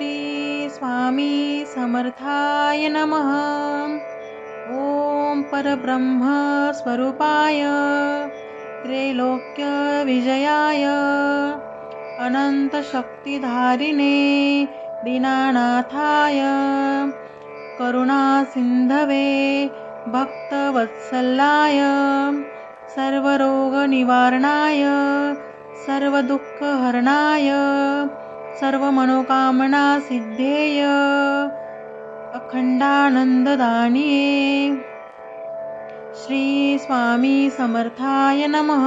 श्री स्वामी समर्थाय नमः। ॐ परब्रह्मस्वरूपाय त्रैलोक्यविजयाय अनन्तशक्तिधारिणे दीनानाथाय करुणासिन्धवे भक्तवत्सलाय सर्वरोगनिवारणाय सर्वदुःखहरणाय सर्वमनोकामनासिद्धेय अखण्डानन्ददानिये श्रीस्वामी समर्थाय नमः।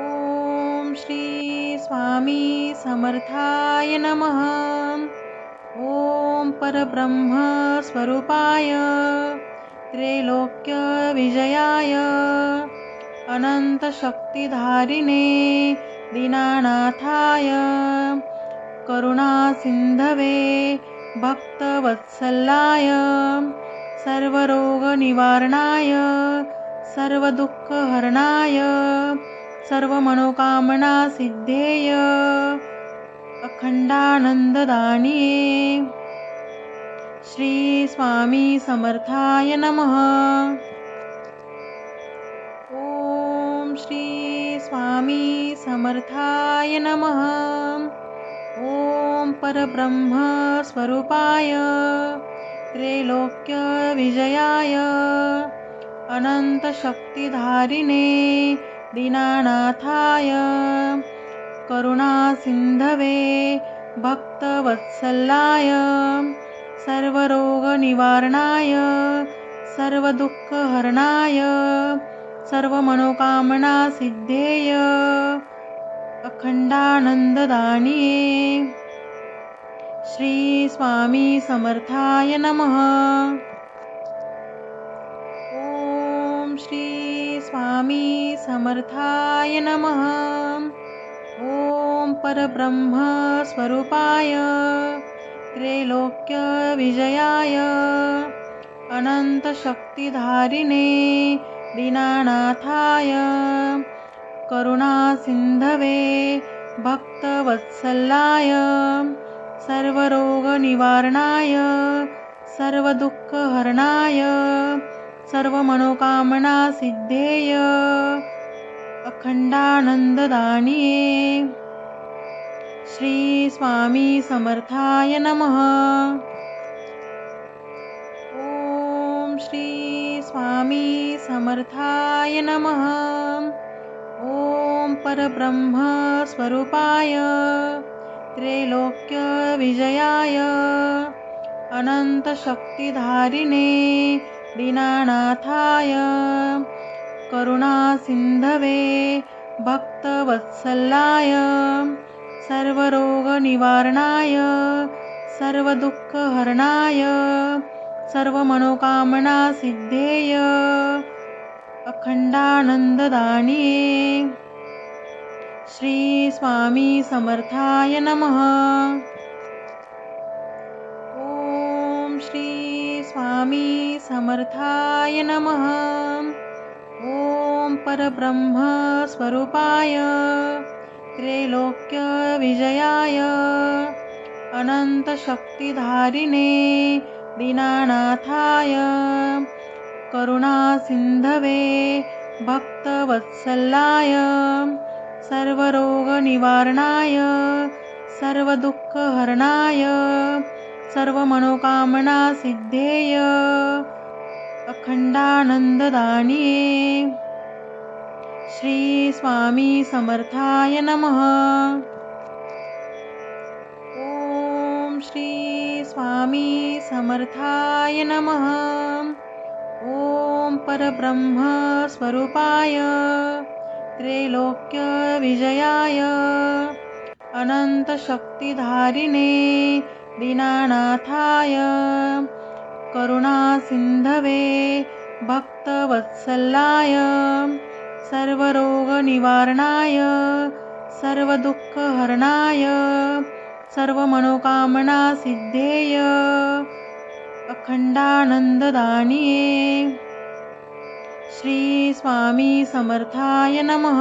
ॐ श्री स्वामी समर्थाय नमः। ॐ परब्रह्मस्वरूपाय। त्रैलोक्यविजयाय। अनन्तशक्तिधारिणे दीनानाथाय। करुणासिन्धवे भक्तवत्सलाय। सर्वरोगनिवारणाय सर्वदुःखहरणाय सर्वमनोकामनासिद्धेय। अखण्डानन्ददानिये। श्रीस्वामी समर्थाय नमः। स्वामी समर्थाय नमः। ॐ परब्रह्मस्वरूपाय त्रैलोक्यविजयाय अनन्तशक्तिधारिणे दीनानाथाय करुणासिन्धवे भक्तवत्सलाय सर्वरोगनिवारणाय सर्वदुःखहरणाय सर्वमनोकामनासिद्धेय अखण्डानन्ददानिये श्रीस्वामी समर्थाय नमः। ॐ श्री स्वामी समर्थाय नमः। ॐ परब्रह्मस्वरूपाय त्रैलोक्यविजयाय। अनन्तशक्तिधारिणे दीनानाथाय। करुणासिन्धवे भक्तवत्सलाय सर्वरोगनिवारणाय। सर्वदुःखहरणाय। सर्वमनोकामनासिद्धेय। अखण्डानन्ददानिये। श्रीस्वामी समर्थाय नमः। स्वामी समर्थाय नमः। ॐ परब्रह्मस्वरूपाय त्रैलोक्यविजयाय अनन्तशक्तिधारिणे दीनानाथाय करुणासिन्धवे भक्तवत्सलाय सर्वरोगनिवारणाय सर्वदुःखहरणाय सर्वमनोकामनासिद्धेय अखण्डानन्ददानिये श्रीस्वामी समर्थाय नमः। ॐ श्री स्वामी समर्थाय नमः। ॐ परब्रह्मस्वरूपाय त्रैलोक्यविजयाय। अनन्तशक्तिधारिणे। दीनानाथाय। करुणासिन्धवे भक्तवत्सलाय सर्वरोगनिवारणाय। सर्वदुःखहरणाय। सर्वमनोकामनासिद्धेय। अखण्डानन्ददानिये। श्रीस्वामी समर्थाय नमः। ॐ श्री स्वामी समर्थाय नमः। ॐ परब्रह्मस्वरूपाय त्रैलोक्यविजयाय अनन्तशक्तिधारिणे दीनानाथाय। करुणासिन्धवे भक्तवत्सलाय सर्वरोगनिवारणाय। सर्वदुःखहरणाय। सर्वमनोकामनासिद्धेय अखण्डानन्ददानिये श्रीस्वामी समर्थाय नमः।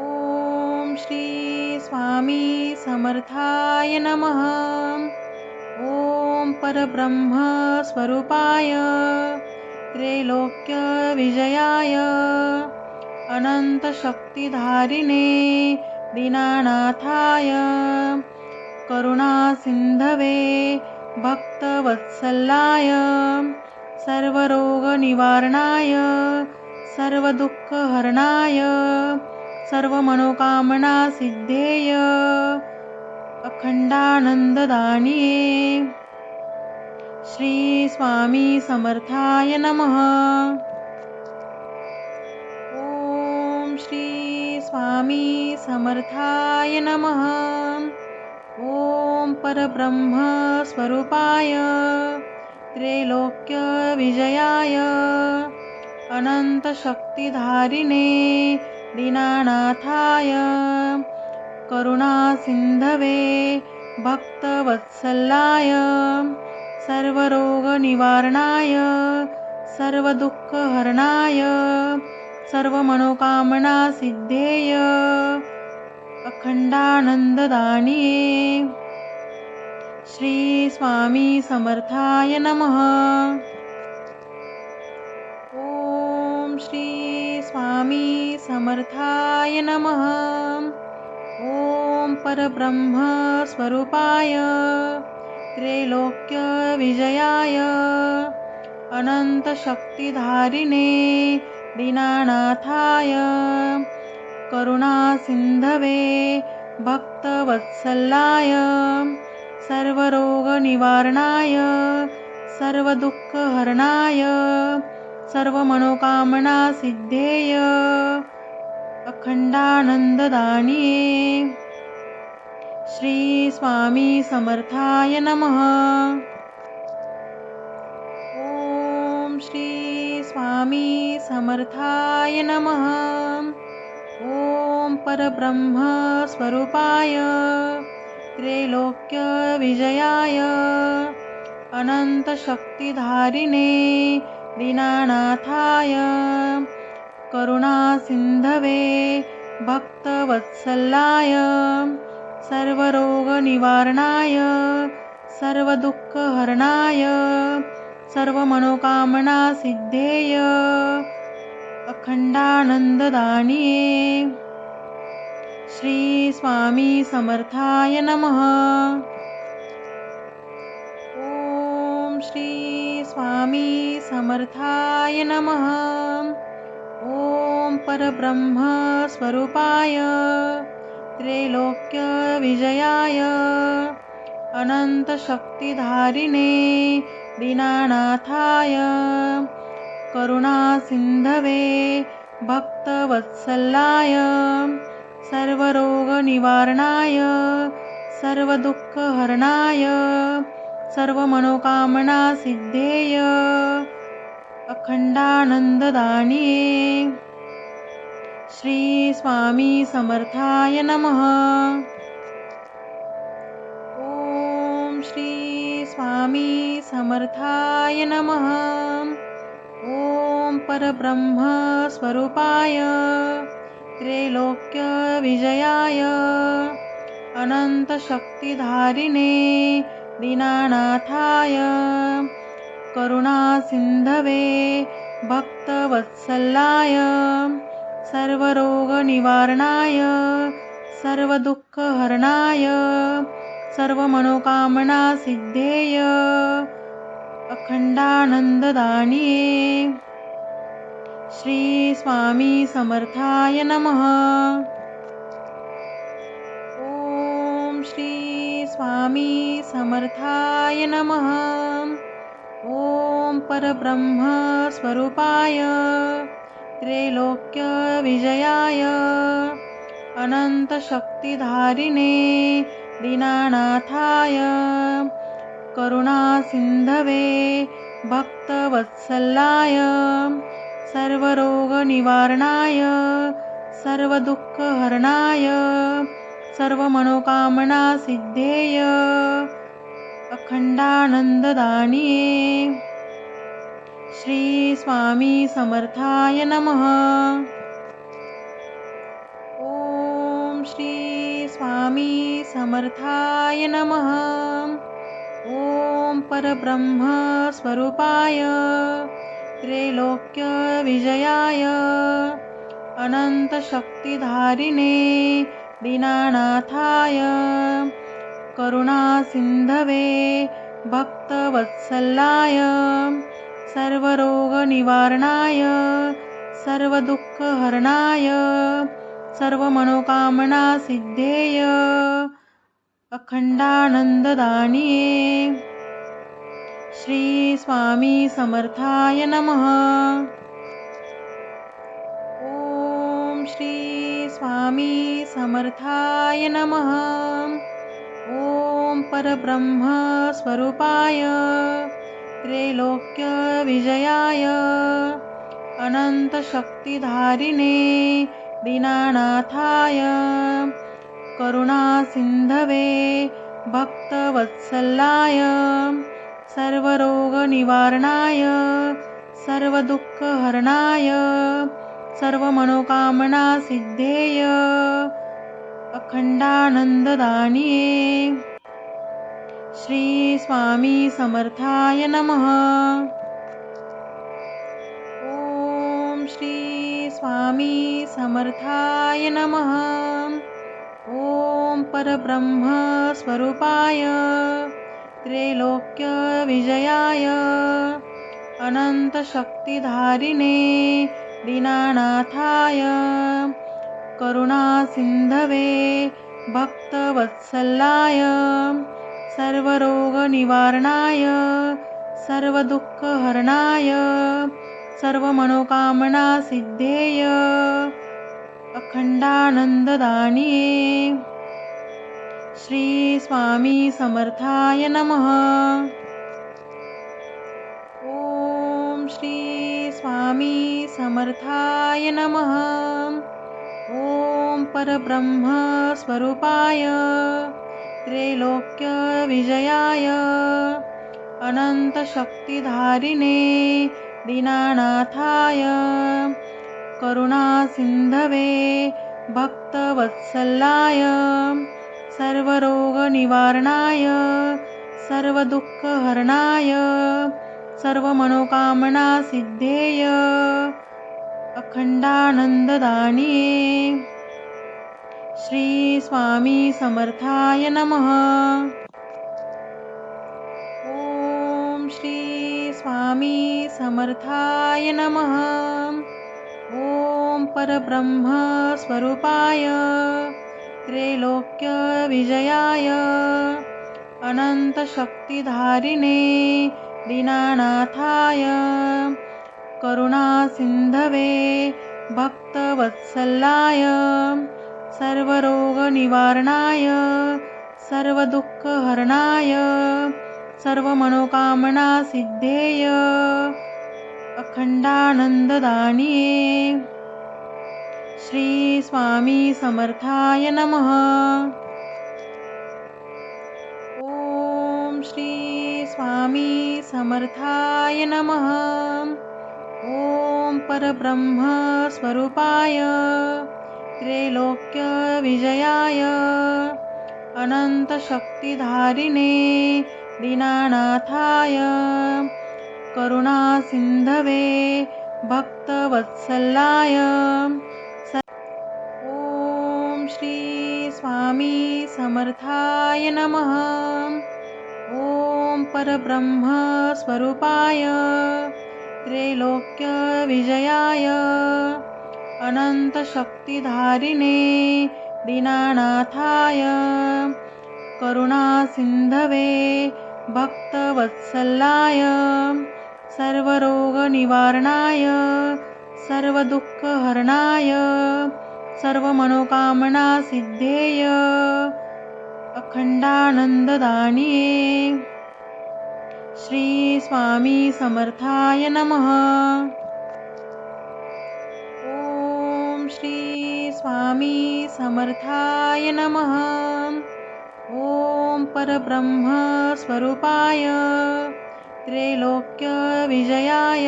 ॐ श्री स्वामी समर्थाय नमः। ॐ परब्रह्मस्वरूपाय त्रैलोक्यविजयाय अनन्तशक्तिधारिणे दीनानाथाय। करुणासिन्धवे भक्तवत्सलाय। सर्वरोगनिवारणाय सर्वदुःखहरणाय सर्वमनोकामनासिद्धेय। अखण्डानन्ददानिये। श्रीस्वामी समर्थाय नमः। स्वामी समर्थाय नमः। ॐ परब्रह्मस्वरूपाय त्रैलोक्यविजयाय अनन्तशक्तिधारिणे दीनानाथाय करुणासिन्धवे भक्तवत्सलाय सर्वरोगनिवारणाय सर्वदुःखहरणाय सर्वमनोकामनासिद्धेय अखण्डानन्ददानिये श्रीस्वामी समर्थाय नमः। ॐ श्री स्वामी समर्थाय नमः। ॐ परब्रह्मस्वरूपाय। त्रैलोक्यविजयाय। अनन्तशक्तिधारिणे दीनानाथाय। करुणासिन्धवे भक्तवत्सलाय सर्वरोगनिवारणाय। सर्वदुःखहरणाय। सर्वमनोकामनासिद्धेय। अखण्डानन्ददानिये। श्रीस्वामी समर्थाय नमः समर्थाय नमः। ॐ परब्रह्मस्वरूपाय त्रैलोक्यविजयाय अनन्तशक्तिधारिणे दीनानाथाय करुणासिन्धवे भक्तवत्सलाय सर्वरोगनिवारणाय सर्वदुःखहरणाय श्रीस्वामी समर्थाय नमः। ॐ श्री स्वामी समर्थाय नमः। ॐ परब्रह्मस्वरूपाय। त्रैलोक्यविजयाय। अनन्तशक्तिधारिणे दीनानाथाय। करुणासिन्धवे भक्तवत्सलाय सर्वरोगनिवारणाय। सर्वदुःखहरणाय। सर्वमनोकामनासिद्धेय। अखण्डानन्ददानिये। श्रीस्वामी समर्थाय नमः स्वामी समर्थाय नमः। ॐ परब्रह्मस्वरूपाय त्रैलोक्यविजयाय अनन्तशक्तिधारिणे दीनानाथाय करुणासिन्धवे भक्तवत्सलाय सर्वरोगनिवारणाय सर्वदुःखहरणाय सर्वमनोकामनासिद्धेय अखण्डानन्ददानिये। श्रीस्वामी समर्थाय नमः। श्री स्वामी समर्थाय नमः। ॐ परब्रह्मस्वरूपाय त्रैलोक्यविजयाय। अनन्तशक्तिधारिणे दीनानाथाय। करुणासिन्धवे भक्तवत्सलाय सर्वरोगनिवारणाय सर्वदुःखहरणाय सर्वमनोकामनासिद्धेय। अखण्डानन्ददानिये। श्रीस्वामी समर्थाय नमः। स्वामी समर्थाय नमः। ॐ परब्रह्मस्वरूपाय त्रैलोक्यविजयाय अनन्तशक्तिधारिणे दीनानाथाय करुणासिन्धवे भक्तवत्सलाय सर्वरोगनिवारणाय सर्वदुःखहरणाय सर्वमनोकामनासिद्धेय अखण्डानन्ददानिये। श्रीस्वामी समर्थाय नमः। ॐ श्री स्वामी समर्थाय नमः। ॐ परब्रह्मस्वरूपाय त्रैलोक्यविजयाय। अनन्तशक्तिधारिणे। दीनानाथाय। करुणासिन्धवे भक्तवत्सलाय सर्वरोगनिवारणाय। सर्वदुःखहरणाय। सर्वमनोकामनासिद्धेय। अखण्डानन्ददानिये। श्रीस्वामी समर्थाय नमः स्वामी समर्थाय नमः। ॐ परब्रह्मस्वरूपाय त्रैलोक्यविजयाय अनन्तशक्तिधारिणे दीनानाथाय करुणासिन्धवे भक्तवत्सलाय सर्वरोगनिवारणाय सर्वदुःखहरणाय सर्वमनोकामनासिद्धेय अखण्डानन्ददानिये श्रीस्वामी समर्थाय नमः। ॐ श्री स्वामी समर्थाय नमः। ॐ परब्रह्मस्वरूपाय त्रैलोक्यविजयाय अनन्तशक्तिधारिणे दीनानाथाय करुणासिन्धवे भक्तवत्सलाय सर्वरोगनिवारणाय सर्वदुःखहरणाय सर्वमनोकामनासिद्धेय अखण्डानन्ददानिये श्रीस्वामी समर्थाय नमः। ॐ श्री स्वामी समर्थाय नमः। ॐ परब्रह्मस्वरूपाय त्रैलोक्यविजयाय अनन्तशक्तिधारिणे दीनानाथाय करुणासिन्धवे भक्तवत्सलाय सर्वरोगनिवारणाय सर्वदुःखहरणाय सर्वमनोकामनासिद्धेय अखण्डानन्ददानिये। श्रीस्वामी समर्थाय नमः। ॐ श्री स्वामी समर्थाय नमः। ॐ परब्रह्मस्वरूपाय। त्रैलोक्यविजयाय। अनन्तशक्तिधारिणे दीनानाथाय। करुणासिन्धवे भक्तवत्सलाय ॐ श्री स्वामी समर्थाय नमः। ॐ परब्रह्मस्वरूपाय त्रैलोक्यविजयाय। अनन्तशक्तिधारिणे दीनानाथाय। करुणासिन्धवे भक्तवत्सलाय सर्वरोगनिवारणाय सर्वदुःखहरणाय सर्वमनोकामनासिद्धेय अखण्डानन्ददानिये। श्रीस्वामी समर्थाय नमः। ॐ श्री स्वामी समर्थाय नमः। ॐ परब्रह्मस्वरूपाय त्रैलोक्यविजयाय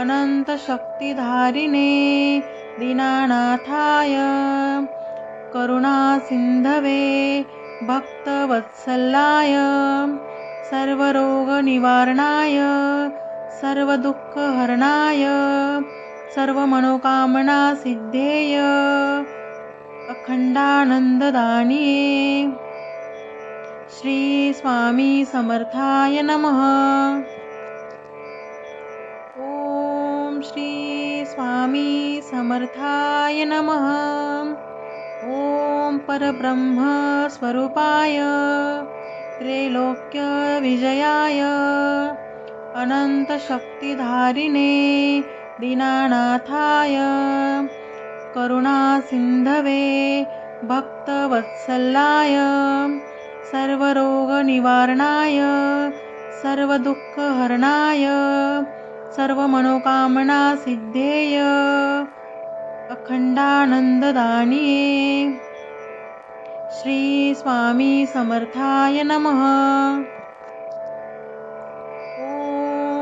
अनन्तशक्तिधारिणे दीनानाथाय करुणासिन्धवे भक्तवत्सलाय सर्वरोगनिवारणाय सर्वदुःखहरणाय सर्वमनोकामनासिद्धेय अखण्डानन्ददानिये श्री स्वामी समर्थाय नमः। ॐ श्री स्वामी समर्थाय नमः। ॐ परब्रह्मस्वरूपाय, त्रैलोक्यविजयाय, अनन्तशक्तिधारिणे दीनानाथाय सिन्धवे भक्तवत्सलाय सर्वरोगनिवारणाय सर्वदुःखहरणाय सर्वमनोकामनासिद्धेय अखण्डानन्ददानिये। श्रीस्वामी समर्थाय नमः।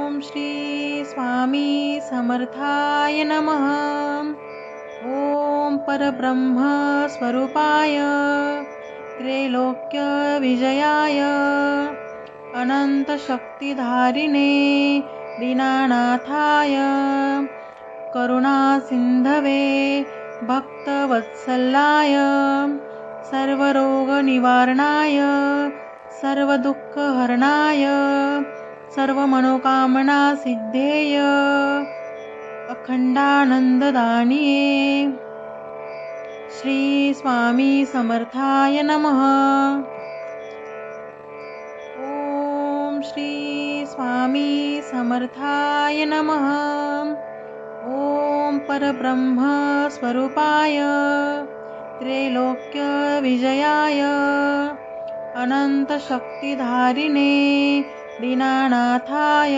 ॐ श्री समर्थाय नमः। ॐ परब्रह्मस्वरूपाय त्रैलोक्यविजयाय अनन्तशक्तिधारिणे दीनानाथाय करुणासिन्धवे भक्तवत्सलाय सर्वरोगनिवारणाय सर्वदुःखहरणाय सर्वमनोकामनासिद्धेय अखण्डानन्ददानिये श्री स्वामी समर्थाय नमः। ॐ श्री स्वामी समर्थाय नमः। ॐ परब्रह्मस्वरूपाय त्रैलोक्यविजयाय अनन्तशक्तिधारिणे दीनानाथाय।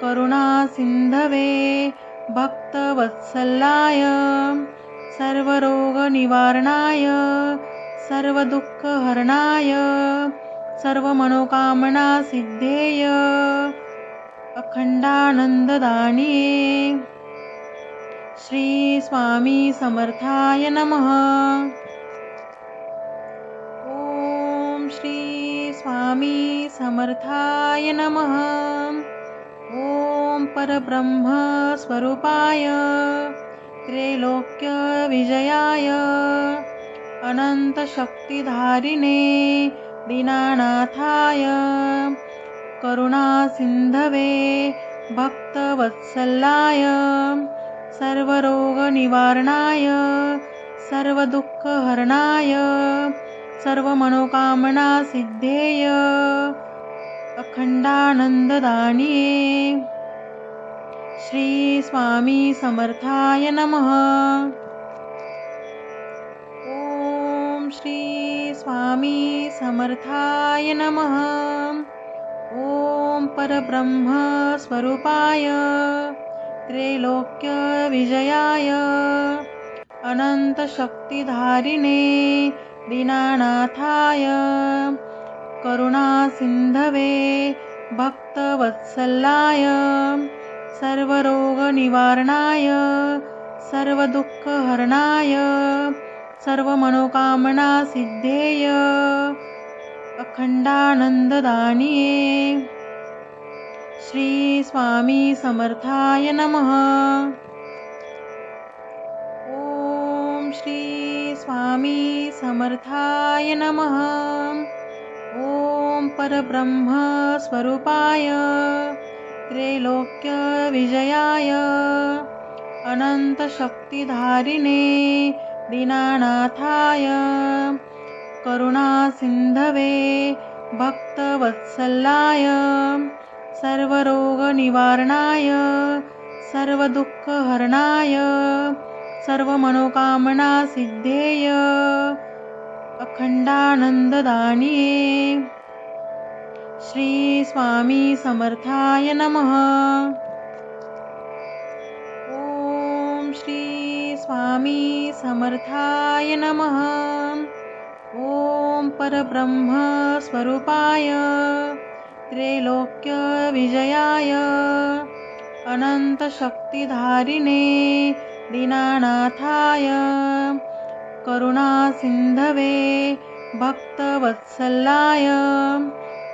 करुणासिन्धवे भक्तवत्सलाय सर्वरोगनिवारणाय सर्वदुःखहरणाय सर्वमनोकामनासिद्धेय। अखण्डानन्ददानिये श्रीस्वामी समर्थाय नमः। ॐ श्री समर्थाय नमः। परब्रह्मस्वरूपाय त्रैलोक्यविजयाय। अनन्तशक्तिधारिणे दीनानाथाय करुणासिन्धवे भक्तवत्सलाय सर्वरोगनिवारणाय सर्वदुःखहरणाय सर्वमनोकामनासिद्धेय। अखण्डानन्ददानिये। श्री स्वामी समर्थाय नमः। ॐ श्री स्वामी समर्थाय नमः। ॐ परब्रह्मस्वरूपाय त्रैलोक्यविजयाय अनन्तशक्तिधारिणे दीनानाथाय, करुणासिन्धवे भक्तवत्सलाय। सर्वरोगनिवारणाय सर्वदुःखहरणाय सर्वमनोकामनासिद्धेय अखण्डानन्ददानिये। श्री स्वामी समर्थाय नमः। ॐ श्री समर्थाय नमः। ॐ परब्रह्मस्वरूपाय त्रैलोक्यविजयाय। अनन्तशक्तिधारिणे दीनानाथाय। करुणासिन्धवे भक्तवत्सलाय सर्वरोगनिवारणाय। सर्वदुःखहरणाय। सर्वमनोकामनासिद्धेय। अखण्डानन्ददानिये। श्री स्वामी समर्थाय नमः। ॐ श्री स्वामी समर्थाय नमः। ॐ परब्रह्मस्वरूपाय, त्रैलोक्यविजयाय, अनन्तशक्तिधारिणे दीनानाथाय, करुणासिन्धवे भक्तवत्सलाय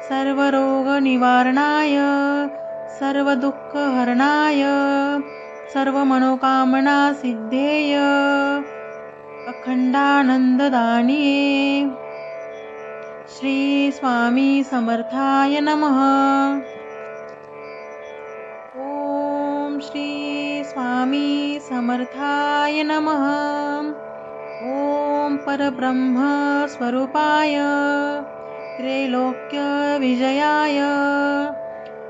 सर्वरोगनिवारणाय सर्वदुःखहरणाय सर्वमनोकामनासिद्धेय। अखण्डानन्ददानिये श्री स्वामी समर्थाय नमः। ॐ श्री स्वामी समर्थाय नमः। ॐ परब्रह्मस्वरूपाय त्रैलोक्यविजयाय।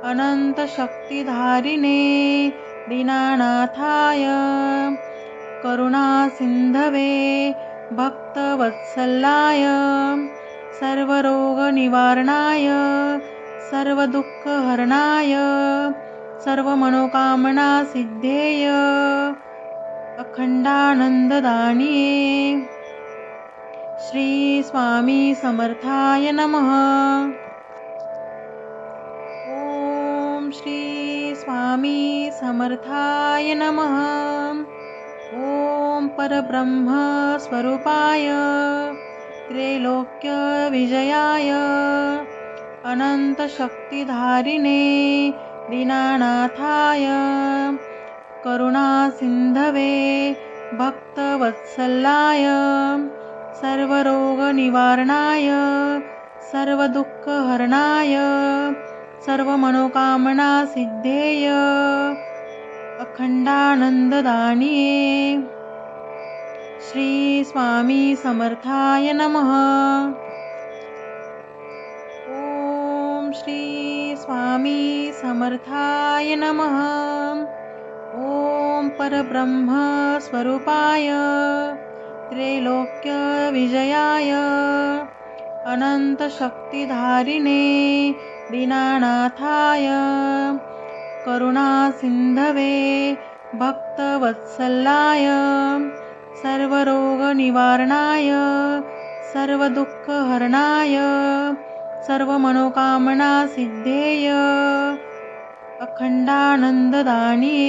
अनन्तशक्तिधारिणे दीनानाथाय। करुणासिन्धवे भक्तवत्सलाय सर्वरोगनिवारणाय। सर्वदुःखहरणाय। सर्वमनोकामनासिद्धेय। अखण्डानन्ददानिये। श्री स्वामी समर्थाय नमः। ॐ श्री स्वामी समर्थाय नमः। ॐ परब्रह्मस्वरूपाय त्रैलोक्यविजयाय अनन्तशक्तिधारिणे दीनानाथाय, करुणासिन्धवे भक्तवत्सलाय सर्वरोगनिवारणाय सर्वदुःखहरणाय सर्वमनोकामनासिद्धेय अखण्डानन्ददानिये। श्री स्वामी समर्थाय नमः। ॐ श्री समर्थाय नमः। ॐ परब्रह्मस्वरूपाय त्रैलोक्यविजयाय। अनन्तशक्तिधारिणे दीनानाथाय। करुणासिन्धवे भक्तवत्सलाय सर्वरोगनिवारणाय। सर्वदुःखहरणाय। सर्वमनोकामनासिद्धेय। अखण्डानन्ददानिये।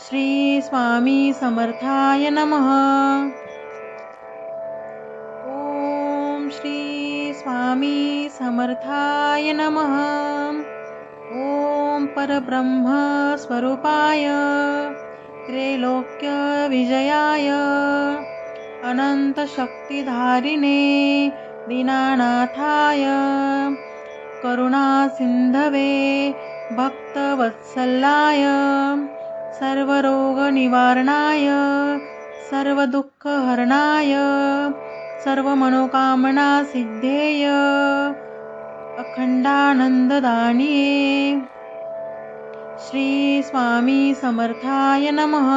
श्री स्वामी समर्थाय नमः। ॐ श्री स्वामी समर्थाय नमः। ॐ परब्रह्मस्वरूपाय त्रैलोक्यविजयाय अनन्तशक्तिधारिणे दीनानाथाय, करुणासिन्धवे भक्तवत्सलाय सर्वरोगनिवारणाय सर्वदुःखहरणाय सर्वमनोकामनासिद्धेय अखण्डानन्ददानिये श्री स्वामी समर्थाय नमः।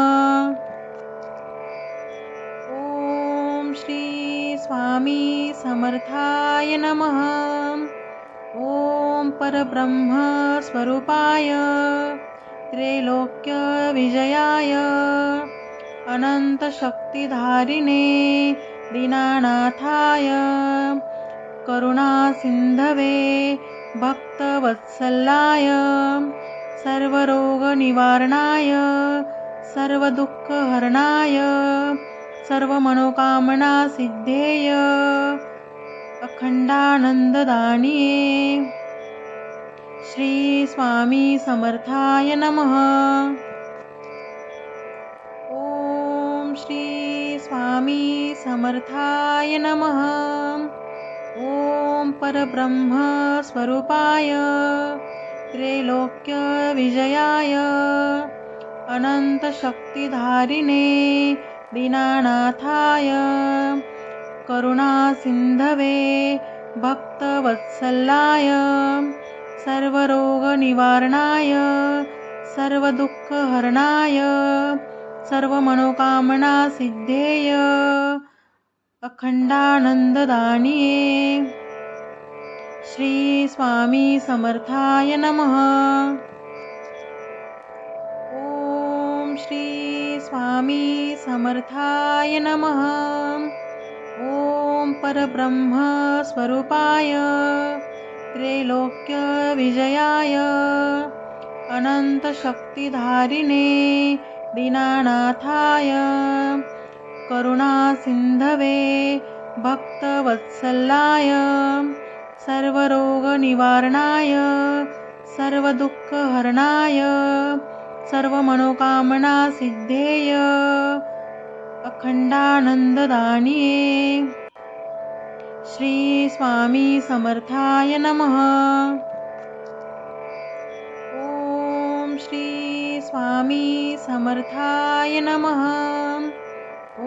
ॐ श्री स्वामी समर्थाय नमः। ॐ परब्रह्मस्वरूपाय। त्रैलोक्यविजयाय। अनन्तशक्तिधारिणे दीनानाथाय। करुणासिन्धवे भक्तवत्सलाय सर्वरोगनिवारणाय सर्वदुःखहरणाय सर्वमनोकामनासिद्धेय। अखण्डानन्ददानिये। श्री स्वामी समर्थाय नमः। ॐ श्री स्वामी समर्थाय नमः। ॐ परब्रह्मस्वरूपाय त्रैलोक्यविजयाय अनन्तशक्तिधारिणे दीनानाथाय करुणासिन्धवे भक्तवत्सलाय सर्वरोगनिवारणाय सर्वदुःखहरणाय सर्वमनोकामनासिद्धेय अखण्डानन्ददानिये श्री स्वामी समर्थाय नमः. ॐ श्री स्वामी समर्थाय नमः. ॐ परब्रह्मस्वरूपाय त्रैलोक्यविजयाय। अनन्तशक्तिधारिणे दीनानाथाय। करुणासिन्धवे भक्तवत्सलाय सर्वरोगनिवारणाय। सर्वदुःखहरणाय। सर्वमनोकामनासिद्धेय। अखण्डानन्ददानिये। श्री स्वामी समर्थाय नमः। ॐ श्री स्वामी समर्थाय नमः।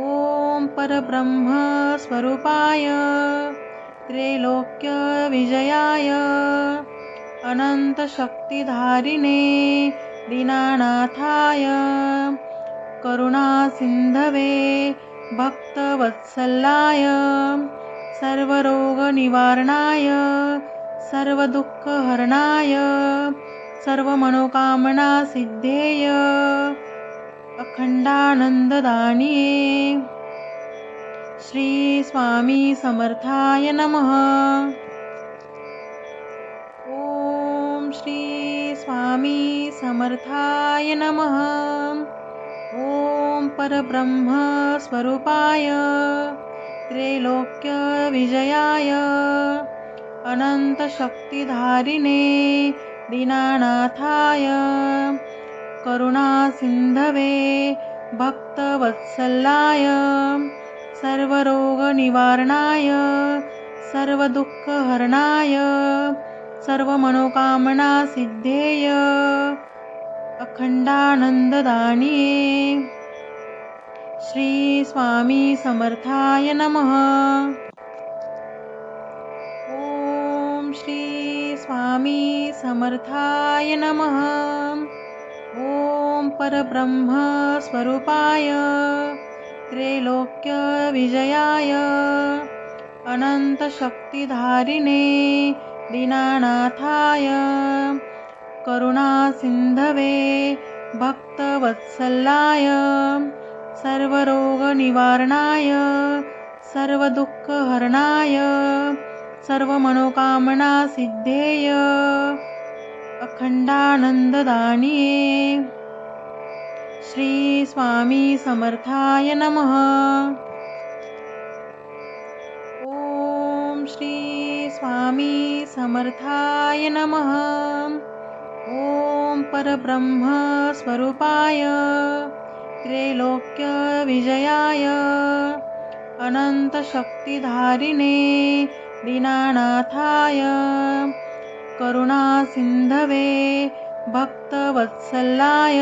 ॐ परब्रह्मस्वरूपाय त्रैलोक्यविजयाय अनन्तशक्तिधारिणे दीनानाथाय करुणासिन्धवे भक्तवत्सलाय। सर्वरोगनिवारणाय सर्वदुःखहरणाय सर्वमनोकामनासिद्धेय। अखण्डानन्ददानिये श्री स्वामी समर्थाय नमः। ॐ श्री स्वामी समर्थाय नमः। ॐ परब्रह्मस्वरूपाय त्रैलोक्यविजयाय। अनन्तशक्तिधारिणे दीनानाथाय। करुणासिन्धवे भक्तवत्सलाय सर्वरोगनिवारणाय। सर्वदुःखहरणाय। सर्वमनोकामनासिद्धेय। अखण्डानन्ददानिये। श्री स्वामी समर्थाय नमः। ॐ श्री स्वामी समर्थाय नमः। ॐ परब्रह्मस्वरूपाय त्रैलोक्यविजयाय अनन्तशक्तिधारिणे दीनानाथाय करुणासिन्धवे भक्तवत्सलाय सर्वरोगनिवारणाय सर्वदुःखहरणाय सर्वमनोकामनासिद्धेय। अखण्डानन्ददानिये श्री स्वामी समर्थाय नमः। ॐ श्री समर्थाय नमः। ॐ परब्रह्मस्वरूपाय त्रैलोक्यविजयाय अनन्तशक्तिधारिणे दीनानाथाय करुणासिन्धवे भक्तवत्सलाय